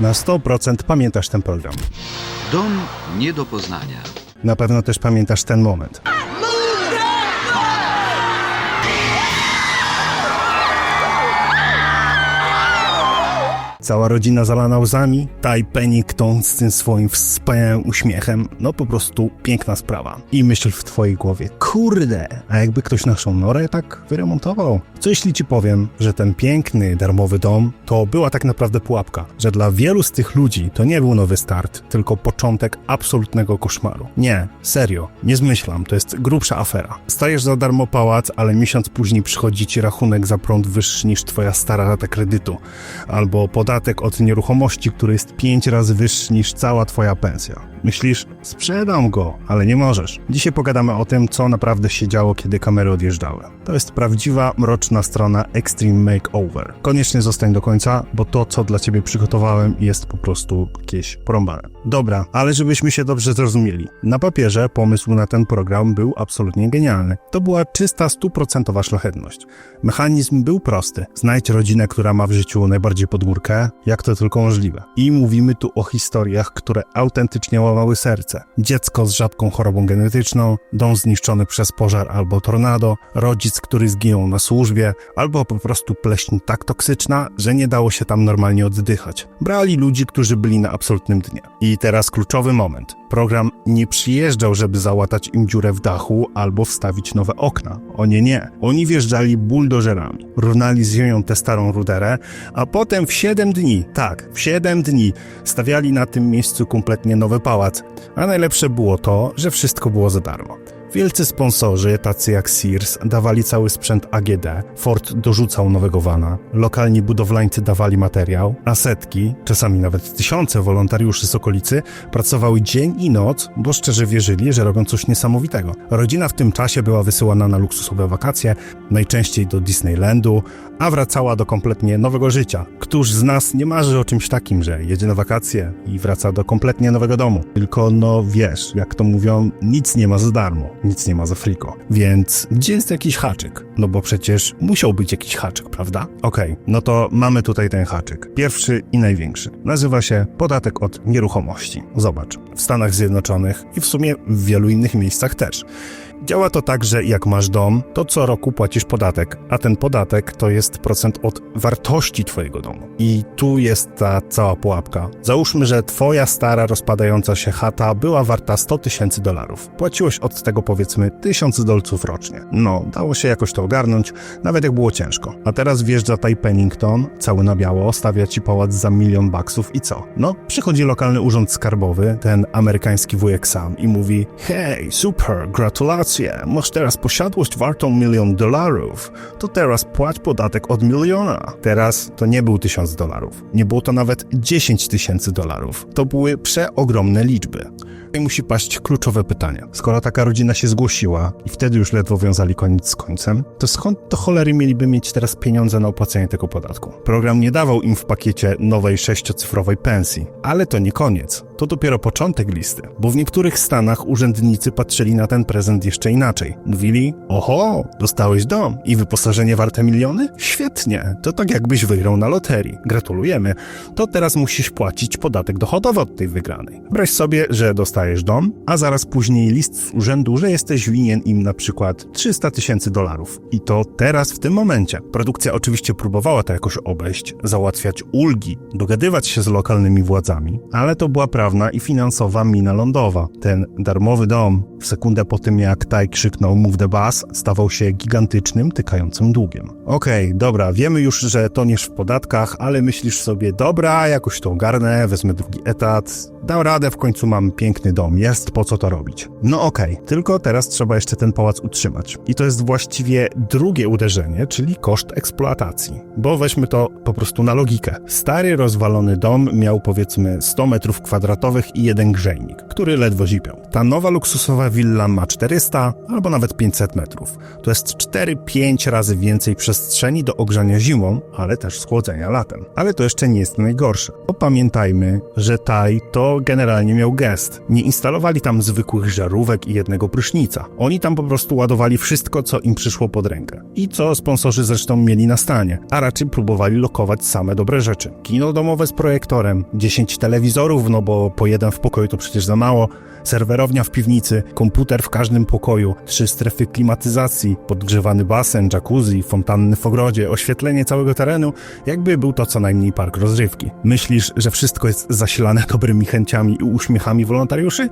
Na 100% pamiętasz ten program. Dom nie do poznania. Na pewno też pamiętasz ten moment. Cała rodzina zalana łzami, Ty Pennington z tym swoim wspaniałym uśmiechem. No po prostu piękna sprawa. I myśl w twojej głowie, kurde, a jakby ktoś naszą norę tak wyremontował? Co jeśli ci powiem, że ten piękny, darmowy dom to była tak naprawdę pułapka, że dla wielu z tych ludzi to nie był nowy start, tylko początek absolutnego koszmaru. Nie, serio, nie zmyślam, to jest grubsza afera. Stajesz za darmo pałac, ale miesiąc później przychodzi ci rachunek za prąd wyższy niż twoja stara rata kredytu, albo podatek od nieruchomości, który jest pięć razy wyższy niż cała twoja pensja. Myślisz, sprzedam go, ale nie możesz. Dzisiaj pogadamy o tym, co naprawdę się działo, kiedy kamery odjeżdżały. To jest prawdziwa, mroczna strona Extreme Makeover. Koniecznie zostań do końca, bo to, co dla ciebie przygotowałem, jest po prostu jakieś porąbane. Dobra, ale żebyśmy się dobrze zrozumieli. Na papierze pomysł na ten program był absolutnie genialny. To była czysta, stuprocentowa szlachetność. Mechanizm był prosty. Znajdź rodzinę, która ma w życiu najbardziej podmórkę, jak to tylko możliwe. I mówimy tu o historiach, które autentycznie łamały serce. Dziecko z rzadką chorobą genetyczną, dom zniszczony przez pożar albo tornado, rodzic, który zginął na służbie, albo po prostu pleśń tak toksyczna, że nie dało się tam normalnie oddychać. Brali ludzi, którzy byli na absolutnym dnie. I teraz kluczowy moment. Program nie przyjeżdżał, żeby załatać im dziurę w dachu albo wstawić nowe okna. O nie, nie. Oni wjeżdżali buldożerami. Równali z ziemią tę starą ruderę, a potem w 7 dni, tak, w 7 dni stawiali na tym miejscu kompletnie nowy pałac. A najlepsze było to, że wszystko było za darmo. Wielcy sponsorzy, tacy jak Sears, dawali cały sprzęt AGD, Ford dorzucał nowego vana, lokalni budowlańcy dawali materiał, a setki, czasami nawet tysiące wolontariuszy z okolicy pracowały dzień i noc, bo szczerze wierzyli, że robią coś niesamowitego. Rodzina w tym czasie była wysyłana na luksusowe wakacje, najczęściej do Disneylandu, a wracała do kompletnie nowego życia. Któż z nas nie marzy o czymś takim, że jedzie na wakacje i wraca do kompletnie nowego domu? Tylko no wiesz, jak to mówią, nic nie ma za darmo, nic nie ma za friko. Więc gdzie jest jakiś haczyk? No bo przecież musiał być jakiś haczyk, prawda? Okej, no to mamy tutaj ten haczyk. Pierwszy i największy. Nazywa się podatek od nieruchomości. Zobacz, w Stanach Zjednoczonych i w sumie w wielu innych miejscach też. Działa to tak, że jak masz dom, to co roku płacisz podatek, a ten podatek to jest procent od wartości twojego domu. I tu jest ta cała pułapka. Załóżmy, że twoja stara rozpadająca się chata była warta 100 tysięcy dolarów. Płaciłeś od tego powiedzmy 1000 dolców rocznie. No, dało się jakoś to ogarnąć, nawet jak było ciężko. A teraz wjeżdża Ty Pennington, cały na biało, stawia ci pałac za milion baksów i co? No, przychodzi lokalny urząd skarbowy, ten amerykański wujek sam i mówi Hej, super, gratulacje, masz teraz posiadłość wartą milion dolarów, to teraz płać podatek od miliona. Teraz to nie był tysiąc dolarów, nie było to nawet 10 tysięcy dolarów. To były przeogromne liczby. I musi paść kluczowe pytanie. Skoro taka rodzina się zgłosiła i wtedy już ledwo wiązali koniec z końcem, to skąd to cholery mieliby mieć teraz pieniądze na opłacenie tego podatku? Program nie dawał im w pakiecie nowej sześciocyfrowej pensji, ale to nie koniec. To dopiero początek listy, bo w niektórych stanach urzędnicy patrzyli na ten prezent jeszcze inaczej. Mówili: Oho, dostałeś dom i wyposażenie warte miliony? Świetnie, to tak jakbyś wygrał na loterii. Gratulujemy. To teraz musisz płacić podatek dochodowy od tej wygranej. Wyobraź sobie, że dostajesz dom, a zaraz później list z urzędu, że jesteś winien im na przykład 300 tysięcy dolarów. I to teraz w tym momencie. Produkcja oczywiście próbowała to jakoś obejść, załatwiać ulgi, dogadywać się z lokalnymi władzami, ale to była prawna i finansowa mina lądowa. Ten darmowy dom, w sekundę po tym jak Taj krzyknął Move the Bus, stawał się gigantycznym, tykającym długiem. Okej, dobra, wiemy już, że toniesz w podatkach, ale myślisz sobie, dobra, jakoś to ogarnę, wezmę drugi etat, dam radę, w końcu mam piękny dom, jest po co to robić. No okej, tylko teraz trzeba jeszcze ten pałac utrzymać. I to jest właściwie drugie uderzenie, czyli koszt eksploatacji. Bo weźmy to po prostu na logikę. Stary, rozwalony dom miał powiedzmy 100 metrów kwadratowych i jeden grzejnik, który ledwo zipiał. Ta nowa luksusowa willa ma 400 albo nawet 500 metrów. To jest 4-5 razy więcej przestrzeni do ogrzania zimą, ale też schłodzenia latem. Ale to jeszcze nie jest najgorsze. Bo pamiętajmy, że Taj to generalnie miał gest. Nie instalowali tam zwykłych żarówek i jednego prysznica. Oni tam po prostu ładowali wszystko, co im przyszło pod rękę. I co sponsorzy zresztą mieli na stanie, a raczej próbowali lokować same dobre rzeczy. Kino domowe z projektorem, 10 telewizorów, no bo po jeden w pokoju to przecież za mało, serwerownia w piwnicy, komputer w każdym pokoju, trzy strefy klimatyzacji, podgrzewany basen, jacuzzi, fontanny w ogrodzie, oświetlenie całego terenu, jakby był to co najmniej park rozrywki. Myślisz, że wszystko jest zasilane dobrymi chęciami i uśmiechami wolontariuszy?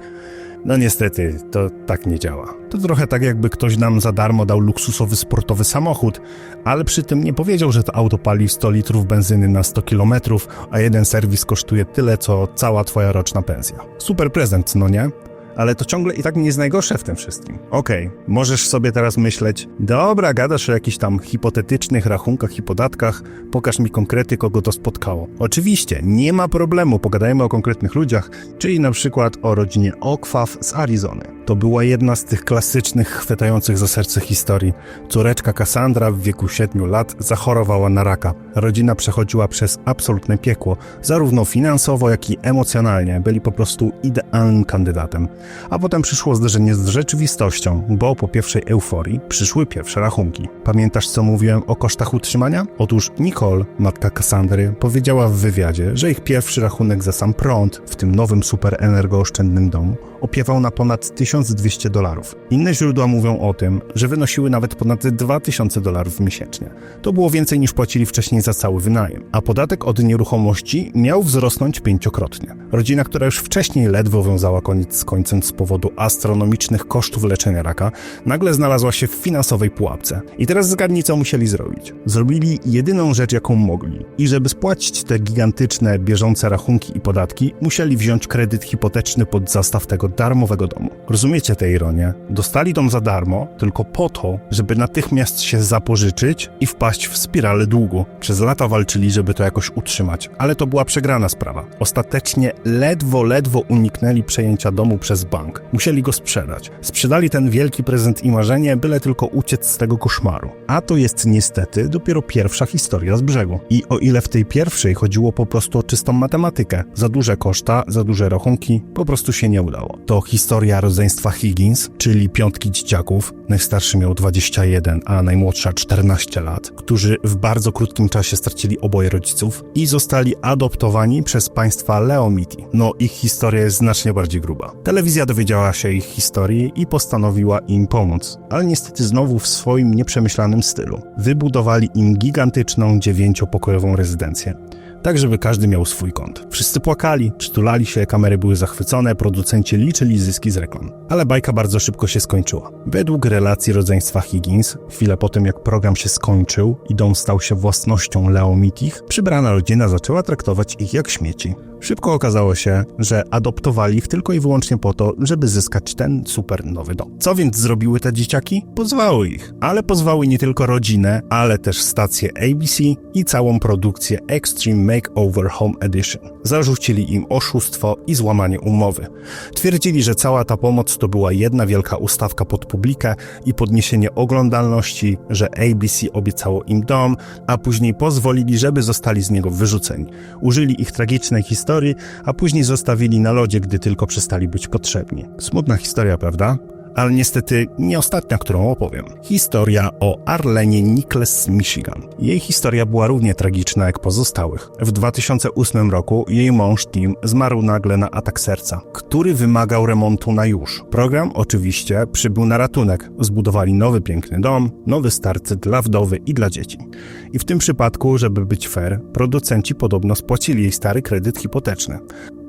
No niestety, to tak nie działa. To trochę tak, jakby ktoś nam za darmo dał luksusowy sportowy samochód, ale przy tym nie powiedział, że to auto pali 100 litrów benzyny na 100 kilometrów, a jeden serwis kosztuje tyle, co cała twoja roczna pensja. Super prezent, no nie? Ale to ciągle i tak nie jest najgorsze w tym wszystkim. Okej, możesz sobie teraz myśleć, dobra, gadasz o jakichś tam hipotetycznych rachunkach i podatkach, pokaż mi konkrety, kogo to spotkało. Oczywiście, nie ma problemu, pogadajmy o konkretnych ludziach, czyli na przykład o rodzinie Okwaw z Arizony. To była jedna z tych klasycznych, chwytających za serce historii. Córeczka Cassandra w wieku 7 lat zachorowała na raka. Rodzina przechodziła przez absolutne piekło, zarówno finansowo, jak i emocjonalnie. Byli po prostu idealnym kandydatem. A potem przyszło zderzenie z rzeczywistością, bo po pierwszej euforii przyszły pierwsze rachunki. Pamiętasz, co mówiłem o kosztach utrzymania? Otóż Nicole, matka Cassandry, powiedziała w wywiadzie, że ich pierwszy rachunek za sam prąd w tym nowym super energooszczędnym domu opiewał na ponad 1200 dolarów. Inne źródła mówią o tym, że wynosiły nawet ponad 2000 dolarów miesięcznie. To było więcej niż płacili wcześniej za cały wynajem, a podatek od nieruchomości miał wzrosnąć pięciokrotnie. Rodzina, która już wcześniej ledwo wiązała koniec z końcem z powodu astronomicznych kosztów leczenia raka, nagle znalazła się w finansowej pułapce. I teraz zgadnij, co musieli zrobić. Zrobili jedyną rzecz, jaką mogli. I żeby spłacić te gigantyczne, bieżące rachunki i podatki, musieli wziąć kredyt hipoteczny pod zastaw tego darmowego domu. Rozumiecie tę ironię? Dostali dom za darmo tylko po to, żeby natychmiast się zapożyczyć i wpaść w spiralę długu. Przez lata walczyli, żeby to jakoś utrzymać, ale to była przegrana sprawa. Ostatecznie ledwo, ledwo uniknęli przejęcia domu przez bank. Musieli go sprzedać. Sprzedali ten wielki prezent i marzenie, byle tylko uciec z tego koszmaru. A to jest niestety dopiero pierwsza historia z brzegu. I o ile w tej pierwszej chodziło po prostu o czystą matematykę, za duże koszta, za duże rachunki, po prostu się nie udało. To historia rodzeństwa Higgins, czyli piątki dzieciaków. Najstarszy miał 21, a najmłodsza 14 lat, którzy w bardzo krótkim czasie stracili oboje rodziców i zostali adoptowani przez państwa Leomiti. No, ich historia jest znacznie bardziej gruba. Telewizja dowiedziała się ich historii i postanowiła im pomóc, ale niestety znowu w swoim nieprzemyślanym stylu. Wybudowali im gigantyczną dziewięciopokojową rezydencję tak żeby każdy miał swój kąt. Wszyscy płakali, przytulali się, kamery były zachwycone, producenci liczyli zyski z reklam. Ale bajka bardzo szybko się skończyła. Według relacji rodzeństwa Higgins, chwilę po tym jak program się skończył i dom stał się własnością Leomitich, przybrana rodzina zaczęła traktować ich jak śmieci. Szybko okazało się, że adoptowali ich tylko i wyłącznie po to, żeby zyskać ten super nowy dom. Co więc zrobiły te dzieciaki? Pozwały ich. Ale pozwały nie tylko rodzinę, ale też stację ABC i całą produkcję Extreme Makeover Home Edition. Zarzucili im oszustwo i złamanie umowy. Twierdzili, że cała ta pomoc to była jedna wielka ustawka pod publikę i podniesienie oglądalności, że ABC obiecało im dom, a później pozwolili, żeby zostali z niego wyrzuceni. Użyli ich tragicznej historii, a później zostawili na lodzie, gdy tylko przestali być potrzebni. Smutna historia, prawda? Ale niestety nie ostatnia, którą opowiem. Historia o Arlenie Nichols z Michigan. Jej historia była równie tragiczna jak pozostałych. W 2008 roku jej mąż Tim zmarł nagle na atak serca, który wymagał remontu na już. Program oczywiście przybył na ratunek. Zbudowali nowy piękny dom, nowy start dla wdowy i dla dzieci. I w tym przypadku, żeby być fair, producenci podobno spłacili jej stary kredyt hipoteczny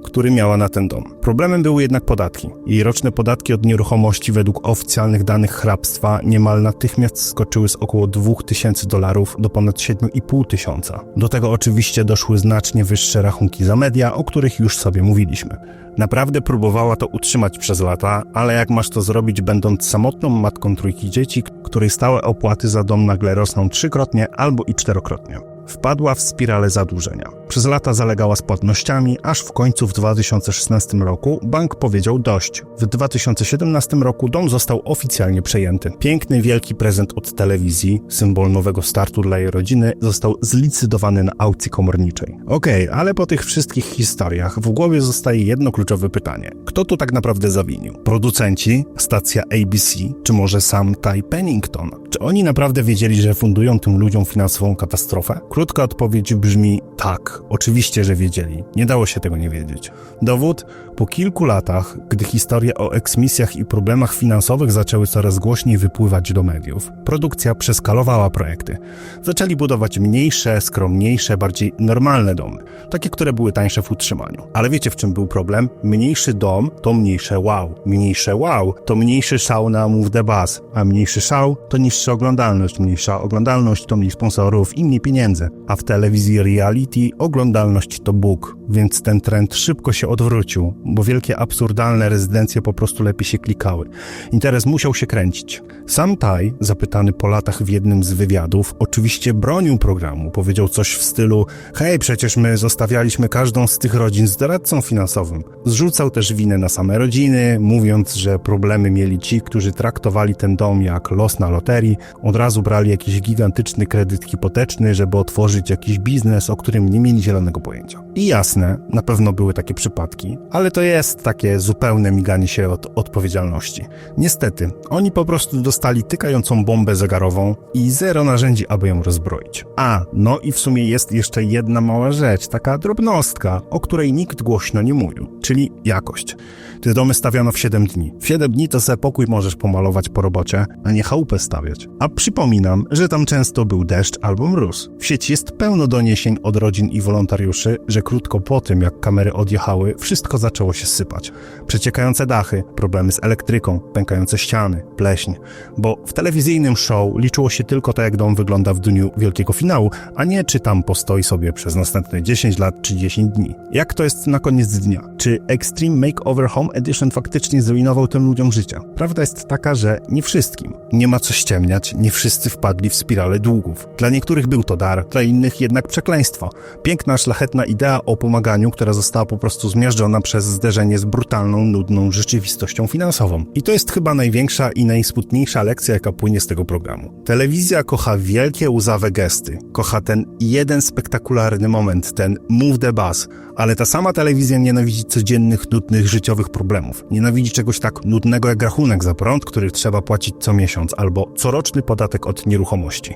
który miała na ten dom. Problemem były jednak podatki. Jej roczne podatki od nieruchomości według oficjalnych danych hrabstwa niemal natychmiast skoczyły z około 2000 dolarów do ponad 7,5 tysiąca. Do tego oczywiście doszły znacznie wyższe rachunki za media, o których już sobie mówiliśmy. Naprawdę próbowała to utrzymać przez lata, ale jak masz to zrobić, będąc samotną matką trójki dzieci, której stałe opłaty za dom nagle rosną trzykrotnie albo i czterokrotnie? Wpadła w spiralę zadłużenia. Przez lata zalegała z płatnościami, aż w końcu w 2016 roku bank powiedział dość. W 2017 roku dom został oficjalnie przejęty. Piękny, wielki prezent od telewizji, symbol nowego startu dla jej rodziny, został zlicydowany na aukcji komorniczej. Okej, ale po tych wszystkich historiach w głowie zostaje jedno kluczowe pytanie. Kto tu tak naprawdę zawinił? Producenci? Stacja ABC? Czy może sam Ty Pennington? Czy oni naprawdę wiedzieli, że fundują tym ludziom finansową katastrofę? Krótka odpowiedź brzmi tak, oczywiście, że wiedzieli. Nie dało się tego nie wiedzieć. Dowód? Po kilku latach, gdy historie o eksmisjach i problemach finansowych zaczęły coraz głośniej wypływać do mediów, produkcja przeskalowała projekty. Zaczęli budować mniejsze, skromniejsze, bardziej normalne domy, takie, które były tańsze w utrzymaniu. Ale wiecie, w czym był problem? Mniejszy dom to mniejsze wow. Mniejsze wow to mniejszy szał na Move the Bus, a mniejszy szał to niższa oglądalność. Mniejsza oglądalność to mniej sponsorów i mniej pieniędzy. A w telewizji reality oglądalność to Bóg, więc ten trend szybko się odwrócił, bo wielkie absurdalne rezydencje po prostu lepiej się klikały. Interes musiał się kręcić. Sam Taj, zapytany po latach w jednym z wywiadów, oczywiście bronił programu. Powiedział coś w stylu: Hej, przecież my zostawialiśmy każdą z tych rodzin z doradcą finansowym. Zrzucał też winę na same rodziny, mówiąc, że problemy mieli ci, którzy traktowali ten dom jak los na loterii, od razu brali jakiś gigantyczny kredyt hipoteczny, żeby otworzyć jakiś biznes, o którym nie mieli zielonego pojęcia. I jasne, na pewno były takie przypadki, ale to jest takie zupełne miganie się od odpowiedzialności. Niestety, oni po prostu dostali tykającą bombę zegarową i zero narzędzi, aby ją rozbroić. A, no i w sumie jest jeszcze jedna mała rzecz, taka drobnostka, o której nikt głośno nie mówił, czyli jakość. Te domy stawiano w 7 dni. W 7 dni to se pokój możesz pomalować po robocie, a nie chałupę stawiać. A przypominam, że tam często był deszcz albo mróz. W sieci jest pełno doniesień od rodzin i wolontariuszy, że krótko po tym, jak kamery odjechały, wszystko zaczęło się sypać. Przeciekające dachy, problemy z elektryką, pękające ściany, pleśń. Bo w telewizyjnym show liczyło się tylko to, jak dom wygląda w dniu wielkiego finału, a nie czy tam postoi sobie przez następne 10 lat czy 10 dni. Jak to jest na koniec dnia? Czy Extreme Makeover Home Edition faktycznie zrujnował tym ludziom życia? Prawda jest taka, że nie wszystkim. Nie ma co ściemniać, nie wszyscy wpadli w spiralę długów. Dla niektórych był to dar, dla innych jednak przekleństwo. Piękna, szlachetna idea o pomaganiu, która została po prostu zmiażdżona przez zderzenie z brutalną, nudną rzeczywistością finansową. I to jest chyba największa i najsmutniejsza lekcja, jaka płynie z tego programu. Telewizja kocha wielkie, łzawe gesty. Kocha ten jeden spektakularny moment, ten move the bus. Ale ta sama telewizja nienawidzi codziennych, nudnych, życiowych problemów. Nienawidzi czegoś tak nudnego jak rachunek za prąd, który trzeba płacić co miesiąc, albo coroczny podatek od nieruchomości.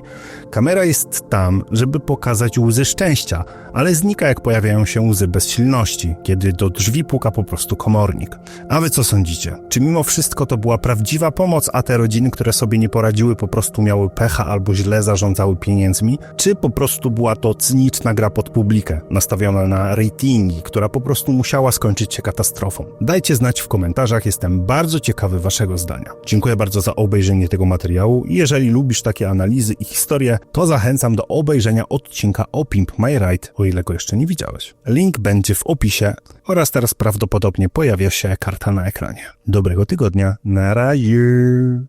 Kamera jest tam, żeby pokazać łzy szczęścia, ale znika jak pojawiają się łzy bezsilności, kiedy do drzwi puka po prostu komornik. A wy co sądzicie? Czy mimo wszystko to była prawdziwa pomoc, a te rodziny, które sobie nie poradziły, po prostu miały pecha albo źle zarządzały pieniędzmi? Czy po prostu była to cyniczna gra pod publikę, nastawiona na ratingi, która po prostu musiała skończyć się katastrofą? Dajcie znać w komentarzach, jestem bardzo ciekawy waszego zdania. Dziękuję bardzo za obejrzenie tego materiału i jeżeli lubisz takie analizy i historie, to zachęcam do obejrzenia odcinka o Pimp My Ride, o ile go jeszcze nie widziałeś. Link będzie w opisie oraz teraz prawdopodobnie pojawia się karta na ekranie. Dobrego tygodnia, na razie!